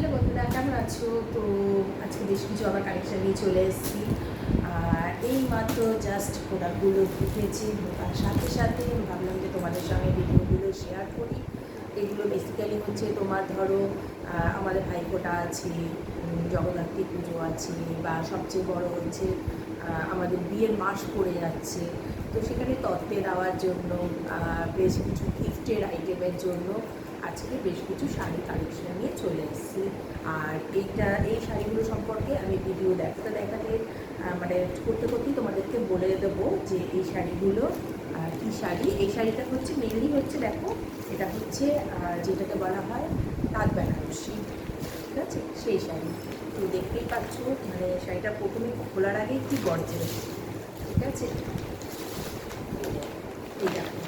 Hello বন্ধুরা, কেমন আছো? তো আজকে বেশ কিছু আবার কালেকশন নিয়ে চলে এসেছি। আর এই মাত্র জাস্ট প্রোডাক্টগুলো ঢুকেছি ঢোকার সাথে সাথে ভাবলাম যে তোমাদের সঙ্গে ভিডিওগুলো শেয়ার করি। এগুলো বেসিক্যালি হচ্ছে তোমার ধরো আমাদের ভাইফোঁটা আছে জগদ্ধাত্রী পুজো আছে, বা সবচেয়ে বড় হচ্ছে আমাদের বিয়ের মাস পড়ে যাচ্ছে। তো সেখানে তত্ত্বে দেওয়ার জন্য বেশ কিছু গিফটের আইটেমের জন্য আজকে বেশ কিছু শাড়ি কালেকশন নিয়ে চলে এসেছি। আর এইটা, এই শাড়িগুলো সম্পর্কে আমি ভিডিও দেখাতে দেখাতে মানে করতে করতেই তোমাদেরকে বলে দেবো যে এই শাড়িগুলো কী শাড়ি? এই শাড়িটা হচ্ছে মেনলি হচ্ছে দেখো, এটা হচ্ছে যেটাকে বলা হয় তাঁত বেনারসি। ঠিক আছে? সেই শাড়ি। তো দেখতেই পাচ্ছ মানে শাড়িটা প্রথমে খোলার আগে কি গর্জে। ঠিক আছে? এই দেখো।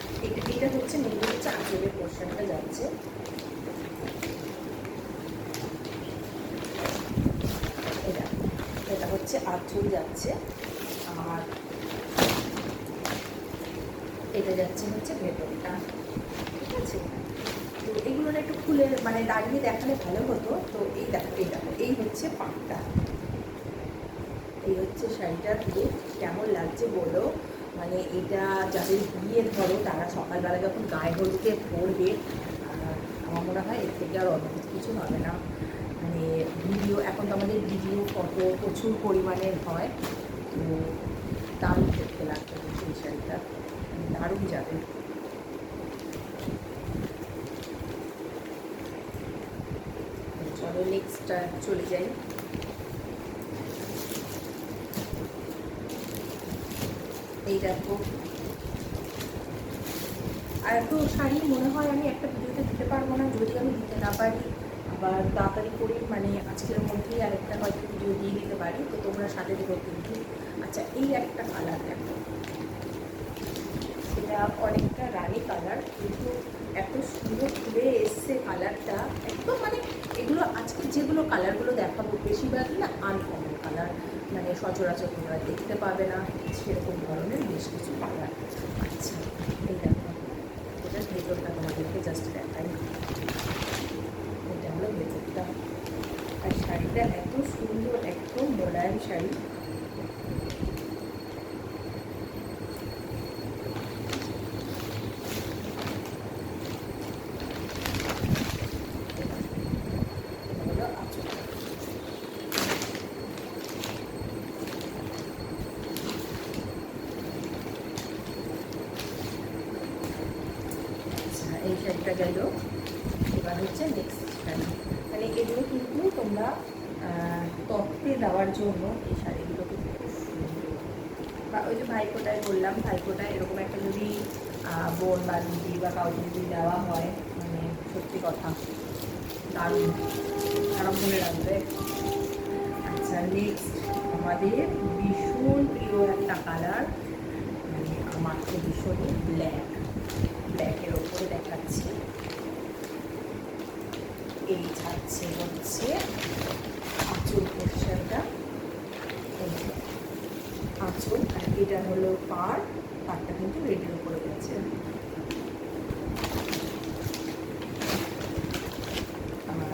এটা হচ্ছে মেনলি হচ্ছে আঁচলের পোর্শনটা যাচ্ছে। এটা এটা হচ্ছে আঁচল যাচ্ছে। আর এটা যাচ্ছে হচ্ছে ভেতরটা। ঠিক আছে? তো এগুলো একটু খুলে মানে দাঁড়িয়ে দেখালে ভালো হতো। তো এই দেখো এই দেখো, এই হচ্ছে পাটটা। এই হচ্ছে শাড়িটার দিয়ে কেমন লাগছে বলো? মানে এটা যাদের বিয়ে ধরো, তারা সকালবেলা যখন গায়ে হলুদে আর আমার মনে হয় এর থেকে আর অদ্ভুত কিছু হবে না। মানে ভিডিও, এখন তো আমাদের ভিডিও ফটো প্রচুর পরিমাণে হয়, তো দারুণ দেখতে লাগবে সেই শাড়িটা দারুণ যাবে। চলো নেক্সট চলে যাই। এই দেখো। আর এত শাড়ি মনে হয় আমি একটা ভিডিওতে দিতে পারব না, যদি আমি দিতে না পারি, আবার তাড়াতাড়ি করে মানে আজকের মধ্যেই আরেকটা হয়তো ভিডিও দিয়ে দিতে পারি, তো তোমরা সাথে দেখো কিন্তু। আচ্ছা এই একটা কালার দেখো। এটা অনেকটা রানী কালার কিন্তু এত সুন্দর খুলে এসছে কালারটা একদম মানে এগুলো আজকে যেগুলো কালারগুলো দেখাবো, বেশিরভাগই না আনকমন কালার মানে সচরাচর তোমরা দেখতে পাবে না, সেরকম ধরনের বেশ কিছু কালার আচ্ছা এটা ভেতরটা তোমাদেরকে জাস্ট দেখাই। এটা হলো ভেতরটা। আর শাড়িটা এত সুন্দর, একদম মোলায়েম শাড়ি এটা হলো আঁচল আচ্ছা এই শাড়িটা গেল এবার হচ্ছে নেক্সট শাড়ি মানে এগুলো কিন্তু তোমরা তত্ত্বে দেওয়ার জন্য এই শাড়িগুলো বা ওই যে ভাইফোঁটায় বললাম, ভাইফোঁটায় এরকম একটা যদি বোন বা দিদি বা কাউকে যদি দেওয়া হয় মানে সত্যি কথা, দারুণ। তারা মনে রাখবে। আচ্ছা নেক্সট আমাদের ভীষণ প্রিয় একটা কালার মানে আমার তো ভীষণই ব্ল্যাক ব্ল্যাকের ওপরে দেখাচ্ছি। এই যাচ্ছে হচ্ছে আঁচল পোর্শনটা আঁচল আর এটা হলো পার পারটা কিন্তু রেডিও করে গেছে আর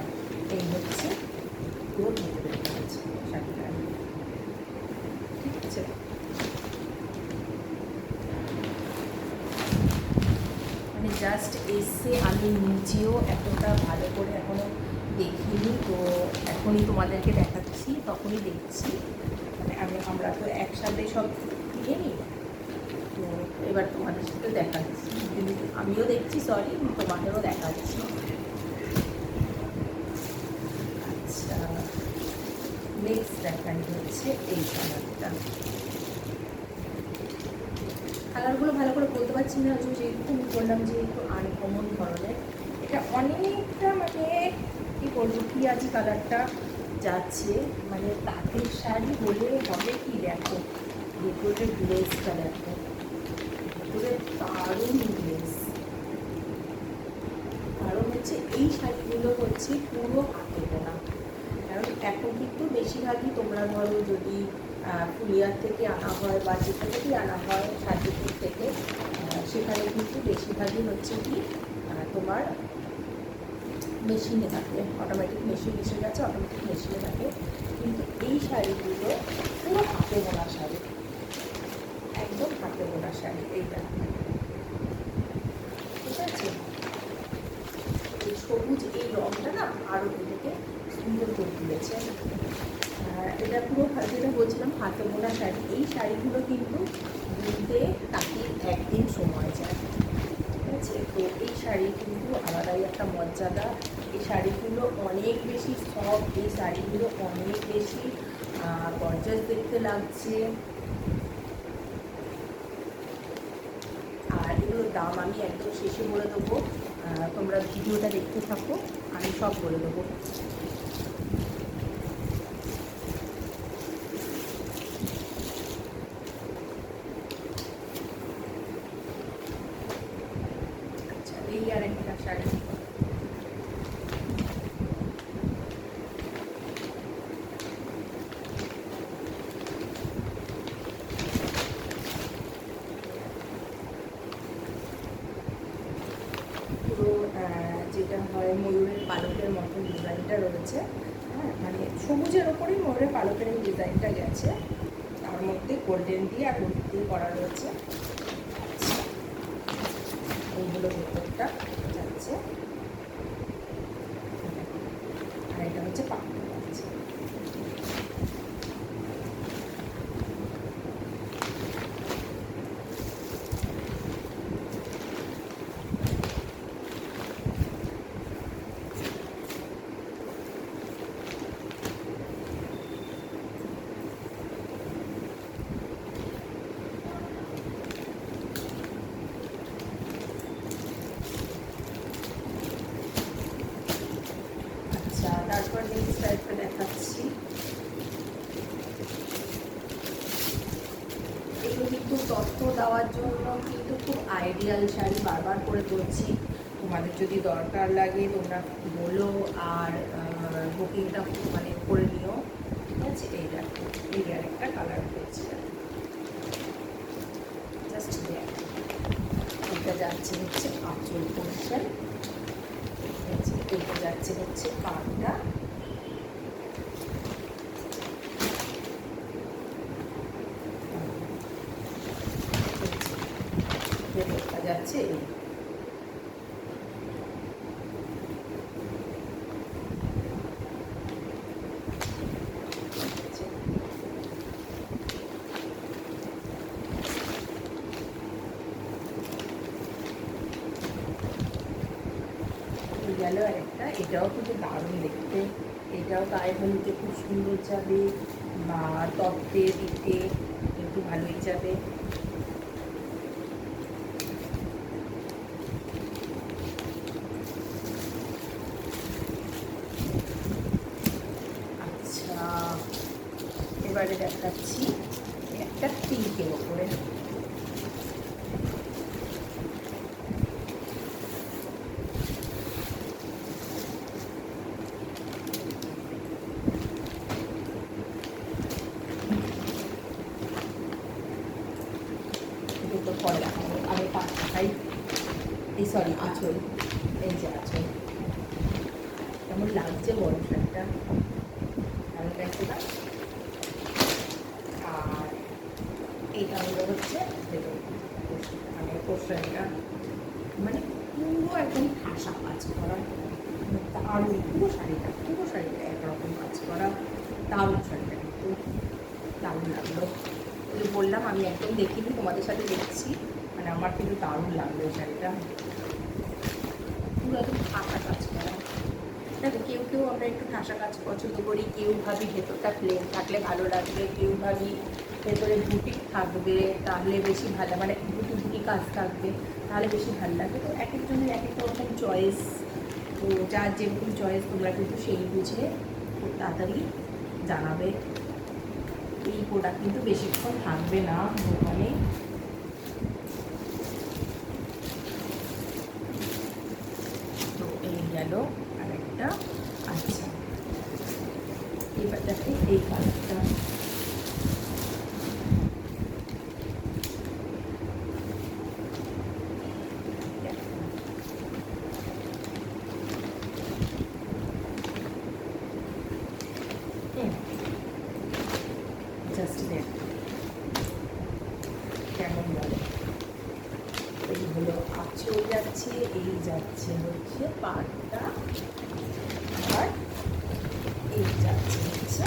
এই হচ্ছে পুরো ভেতরে আছে শাড়িটা ঠিক আছে মানে জাস্ট এসে আমি নিজেও এতটা ভালো করে এখনও দেখিনি। তো এখনই তোমাদেরকে দেখাচ্ছি, তখনই দেখছি। মানে আমি, আমরা তো একসাথে সব কিনে নিই তো এবার তোমাদের সাথে দেখাচ্ছি। আমিও দেখছি সরি তোমাদেরও দেখাচ্ছি। আচ্ছা নেক্সট দেখাই হচ্ছে এই কালারটা কালারগুলো ভালো করে বলতে পারছি না যে যেহেতু বললাম যে একটু আনকমন ধরনের। এটা অনেকটা মানে কী বলব, পিঁয়াজি কালারটা যাচ্ছে। মানে তাঁতের শাড়ি হলে হবে কি দেখো ভেতরে গ্লেজটা দেখো ভেতরে দারুণ গ্লেজ কারণ হচ্ছে এই শাড়িগুলো হচ্ছে পুরো হাতে বোনা। কারণ এখন কিন্তু বেশিরভাগই তোমরা ধরো যদি ফুলিয়ার থেকে আনা হয় বা যেখান থেকেই আনা হয় সাজিপুর থেকে। সেখানে কিন্তু বেশিরভাগই হচ্ছে কি তোমার মেশিনে থাকে অটোমেটিক মেশিন এসে গেছে অটোমেটিক মেশিনে থাকে। কিন্তু এই শাড়িগুলো পুরো হাতে বোনা শাড়ি। একদম হাতে বোনা শাড়ি এইটা। ঠিক আছে? সবুজ এই রঙটা না আরও এটাকে সুন্দর করে তুলেছে এটা পুরো যেটা বলছিলাম হাতে বোনা শাড়ি। এই শাড়িগুলো কিন্তু বুনতে তাকে একদিন সময় যায় ঠিক আছে? তো এই শাড়ি কিন্তু আলাদাই একটা মর্যাদা। এই শাড়িগুলো অনেক বেশি সব এই শাড়িগুলো অনেক বেশি গর্জাস দেখতে লাগছে। আর এগুলোর দাম আমি একদম শেষে বলে দেবো। তোমরা ভিডিওটা দেখতে থাকো, আমি সব বলে দেবো আচ্ছা এই আর একটা শাড়ি যেটা হয় ময়ূরের পালকের মতন ডিজাইনটা রয়েছে হ্যাঁ মানে সবুজের ওপরেই ময়ূরের পালকের ডিজাইনটা গেছে। তার মধ্যে গোল্ডেন দিয়ে আর হলুদ দিয়ে করা রয়েছে। এইগুলো ভেতরটা যাচ্ছে। আর এটা হচ্ছে পাপড় যাচ্ছে আচ্ছা তারপর নেক্সট টাইপটা দেখাচ্ছি এগুলো কিন্তু তথ্য দেওয়ার জন্য কিন্তু আইডিয়াল শাড়ি বারবার করে বলছি, তোমাদের যদি দরকার লাগে তোমরা বলো আর বুকিংটা মানে করে নিও। ঠিক আছে? এই দেখো, এই একটা কালার রয়েছে জাস্ট যাচ্ছে হচ্ছে যাচ্ছে হচ্ছে যাচ্ছে গেল আরেকটা। এটাও কিন্তু দারুণ দেখতে। এটাও গায়ে হলুদে খুব সুন্দর যাবে। বা তত্ত্বে, দিতে কিন্তু ভালোই যাবে আচ্ছা এবারে দেখাচ্ছি একটা পিঙ্কের ওপরে দুটো পরে দেখাবো আমি পাঁচ টাকাই এই সরি আঁচল। এই যে আঁচল। কেমন লাগছে বড় শাড়িটা ভালো লাগছে না? আর এইটা হলো হচ্ছে মানে পোর্শনটা মানে পুরো একদম ঠাসা কাজ করা দারুণ পুরো শাড়িটা পুরো শাড়িটা একরকম কাজ করা, দারুণ শাড়িটা কিন্তু দারুণ লাগল। বললাম, আমি একদম দেখিনি, তোমাদের সাথে দেখছি। মানে আমার কিন্তু দারুণ লাগল শাড়িটা। পুরো একদম ঠাসা কাজ করা। দেখো, কেউ কেউ আমরা একটু ঠাসা কাজ পছন্দ করি, কেউ ভাবি ভেতরটা প্লেন থাকলে ভালো লাগবে, কেউ ভাবি ভেতরে বুটিক থাকবে, তাহলে বেশি ভালো মানে বুটি বুটি কাজ থাকবে, তাহলে বেশি ভালো লাগবে। তো এক একজনের এক এক রকম চয়েস তো যার যেরকম চয়েস তোমরা কিন্তু সেই বুঝে খুব তাড়াতাড়ি জানাবে। এই প্রোডাক্ট কিন্তু বেশিক্ষণ থাকবে না দোকানে তো এই গেল আরেকটা আচ্ছা। এবার দেখো এই কালারটা জাস্ট দেখ কেমন লাগে এই হলো আঁচল যাচ্ছে, এই যাচ্ছে হচ্ছে পাটটা। আর এই যাচ্ছে হচ্ছে?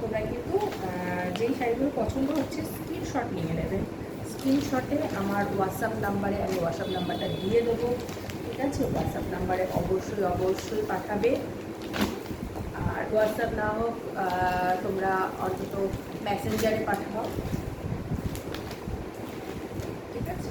তোমরা কিন্তু যেই শাড়িগুলো পছন্দ হচ্ছে স্ক্রিনশট নিয়ে নেবে। স্ক্রিনশটে আমার হোয়াটসঅ্যাপ নাম্বারে আমি হোয়াটসঅ্যাপ নাম্বারটা দিয়ে দেবো। ঠিক আছে? হোয়াটসঅ্যাপ নাম্বারে অবশ্যই অবশ্যই পাঠাবে। হোয়াটসঅ্যাপ না হোক তোমরা অন্তত মেসেঞ্জারে পাঠাও। ঠিক আছে?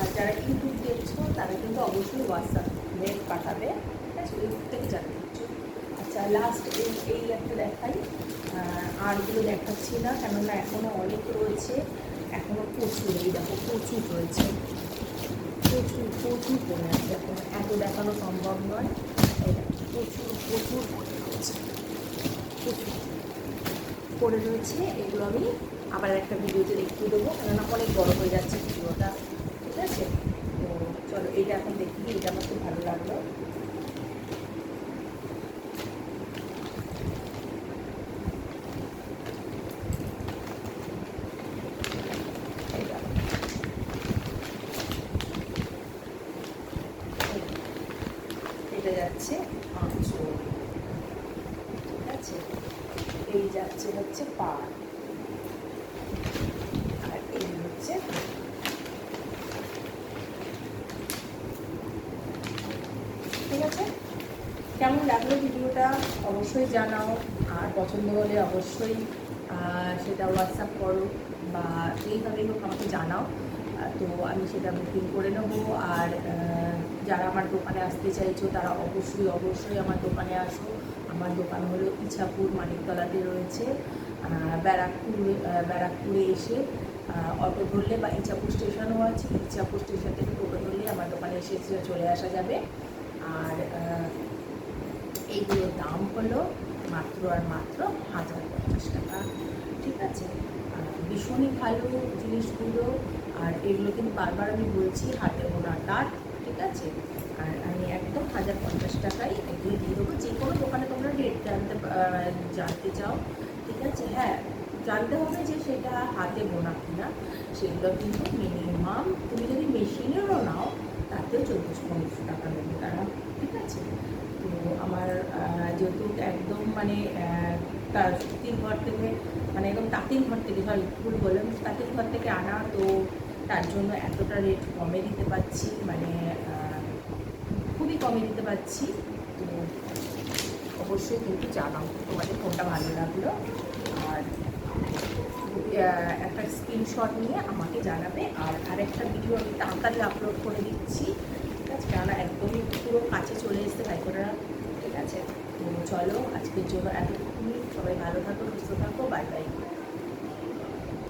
আর যারা ইউটিউব দেখছ, তারা কিন্তু অবশ্যই হোয়াটসঅ্যাপ নেট পাঠাবে। ঠিক আছে? ইউটিউব থেকে জানতে পারছ। আচ্ছা লাস্ট এই এই একটা দেখাই। আরগুলো দেখাচ্ছি না, কেননা এখনও অনেক রয়েছে। এখনও প্রচুর, এই দেখো প্রচুর রয়েছে। প্রচুর প্রচুর কমে আসছে এখন এত দেখানো সম্ভব নয়। প্রচুর প্রচুর পড়ে রয়েছে প্রচুর। পড়ে রয়েছে, এগুলো আমি আবার একটা ভিডিওতে দেখিয়ে দেবো। কেননা অনেক বড় হয়ে যাচ্ছে ভিডিওটা। ঠিক আছে? তো চলো এটা এখন দেখি এটা আমার খুব ভালো লাগল এই দেখো। এটা যাচ্ছে আঁচল ঠিক আছে এই যাচ্ছে হচ্ছে পা আর এই হচ্ছে ঠিক আছে কেমন লাগল ভিডিওটা? অবশ্যই জানাও। আর পছন্দ হলে অবশ্যই সেটা হোয়াটসঅ্যাপ করো বা এইভাবেই হোক আমাকে জানাও। তো আমি সেটা বুকিং করে নেব। আর যারা আমার দোকানে আসতে চাইছো, তারা অবশ্যই অবশ্যই আমার দোকানে আসো। আমার দোকান হলো ইছাপুর মানিকতলাতে রয়েছে। ব্যারাকপুর ব্যারাকপুরে এসে অটো ধরলে বা ইছাপুর স্টেশনও আছে। ইছাপুর স্টেশন থেকে টোটো ধরলে আমার দোকানে এসে চলে আসা যাবে। আর এইগুলোর দাম হলো মাত্র আর মাত্র হাজার পঞ্চাশ টাকা। ঠিক আছে? ভীষণই ভালো জিনিসগুলো। আর এগুলো কিন্তু বারবার আমি বলছি, হাতে বোনা কাঠ ঠিক আছে? আর আমি একদম হাজার পঞ্চাশ টাকায় এগুলো দিয়ে দেবো। যে কোনো দোকানে তোমরা রেট জানতে জানতে চাও, ঠিক আছে? হ্যাঁ জানতে হবে যে সেটা হাতে বোনা কিনা। সেগুলো কিন্তু মিনিমাম তুমি যদি মেশিনেরও নাও, তাতেও চোদ্দোশো পনেরোশো টাকা নেবে তারা ঠিক আছে? আমার যেহেতু একদম মানে তার সত্যির ঘর থেকে মানে একদম তাঁতির ঘর থেকে সরি ভুল বললাম তাঁতির ঘর থেকে আনা, তো তার জন্য এতটা রেট কমে দিতে পারছি মানে খুবই কমে দিতে পারছি। তো অবশ্যই কিন্তু জানাও, তোমাদের ফোনটা ভালো লাগল। আর একটা স্ক্রিনশট নিয়ে আমাকে জানাবে, আর আরেকটা ভিডিও আমি তাড়াতাড়ি আপলোড করে দিচ্ছি। ঠিক আমরা একদমই পুরো কাছে চলে এসেছে ভাইকোরা ঠিক আছে? চলো, আজকের জন্য এতটুকুনি সবাই ভালো থাকো, সুস্থ থাকো। Bye bye